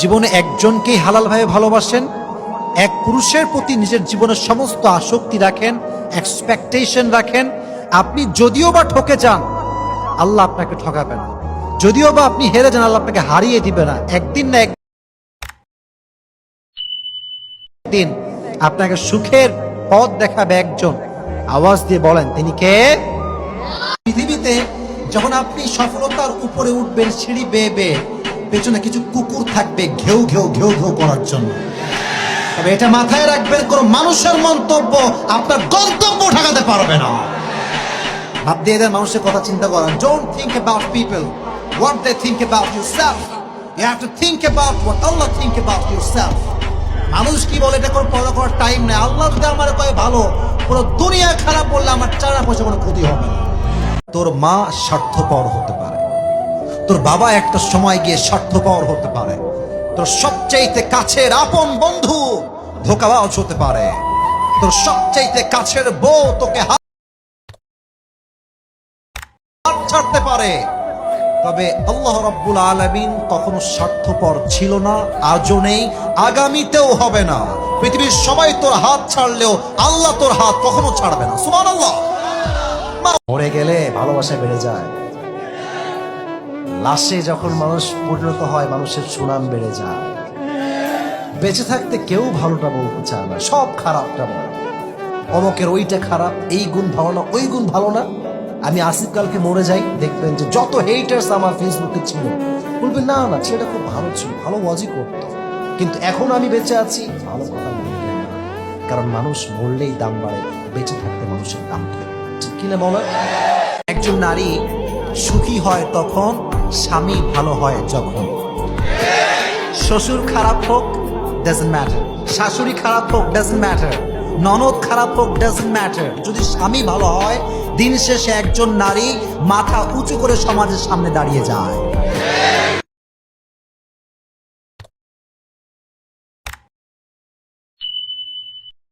জীবনে একজনকেই হালালভাবে ভালোবাসেন, এক পুরুষের প্রতি নিজের জীবনের সমস্ত আসক্তি রাখেন এক্সপেকটেশন রাখেন। আপনি যদিও বা ঠকে যান, আল্লাহ আপনাকে ঠকাবে না যদিও বা আপনি হেরে যান, আল্লাহ আপনাকে হারিয়ে দিবে না। একদিন না একদিন আপনাকে সুখের পথ দেখাবে একজন। আওয়াজ দিয়ে বলেন, তিনি কে? পৃথিবীতে যখন আপনি সফলতার উপরে উঠবেন, সিঁড়ি বেয়ে বেয়ে পেছনে কিছু কুকুর থাকবে ঘেউ ঘেউ ঘেউ ঘেউ করার জন্য। তবে এটা মাথায় রাখবেন, কোন মানুষের মন্তব্য আপনার গন্তব্য ঠেকাতে পারবে না। ভাব দিয়ে দেন মানুষের কথা চিন্তা করেন। Don't think about people what they think about yourself you have to think about what Allah think about yourself মানুষ কি বলে, এটা কোনো পড়া করার টাইম নেই। আল্লাহ যদি আমার কয়ে ভালো পুরো দুনিয়া খারাপ বললে আমার চারা পয়সা কোনো ক্ষতি হবে তোর মা স্বার্থপর হতে পারে। তোর বাবা একটা সময় গিয়ে স্বার্থপর হতে পারে। তোর সবচাইতে কাছের আপন বন্ধু ধোকাবাজ হতে পারে। তোর সবচাইতে কাছের বউ তোকে হাত ছাড়তে পারে। তবে আল্লাহ রাব্বুল আলামিন কখনো স্বার্থপর ছিল না, আজও নেই, আগামীতেও হবে না। পৃথিবীর সবাই তোর হাত ছাড়লেও আল্লাহ তোর হাত কখনো ছাড়বে না। সুবহানাল্লাহ। মরে গেলে ভালোবাসা বেড়ে যায়। লাশে যখন মানুষ পরিণত হয়, মানুষের সুনাম বেড়ে যায়। বেঁচে থাকতে কেউ ভালোটা বলতে চায় না, সব খারাপটা বলে। অমকের ওইটা খারাপ, এই গুণ ভালো না, ওই গুণ ভালো না। আমি আসিফ কালকে মরে যাই, দেখবেন যে যত হেটার্স আমার ফেসবুকে ছিল, বলবেন, না না, ছেলেটা খুব ভালো ছিল, ভালো ওয়াজই করতো। কিন্তু এখন আমি বেঁচে আছি, ভালো কথা কারণ মানুষ মরলেই দাম বাড়ে, বেঁচে থাকতে মানুষের দাম ঠিক কিনা বলো? একজন নারী সুখী হয় তখন, স্বামী ভালো হয় যখন। শ্বশুর খারাপ হোক ডাজেন্ট ম্যাটার শাশুড়ি খারাপ হোক ডাজেন্ট ম্যাটার ননদ খারাপ হোক ডাজেন্ট ম্যাটার যদি স্বামী ভালো হয়, দিন শেষে একজন নারী মাথা উঁচু করে সমাজের সামনে দাঁড়িয়ে যায়।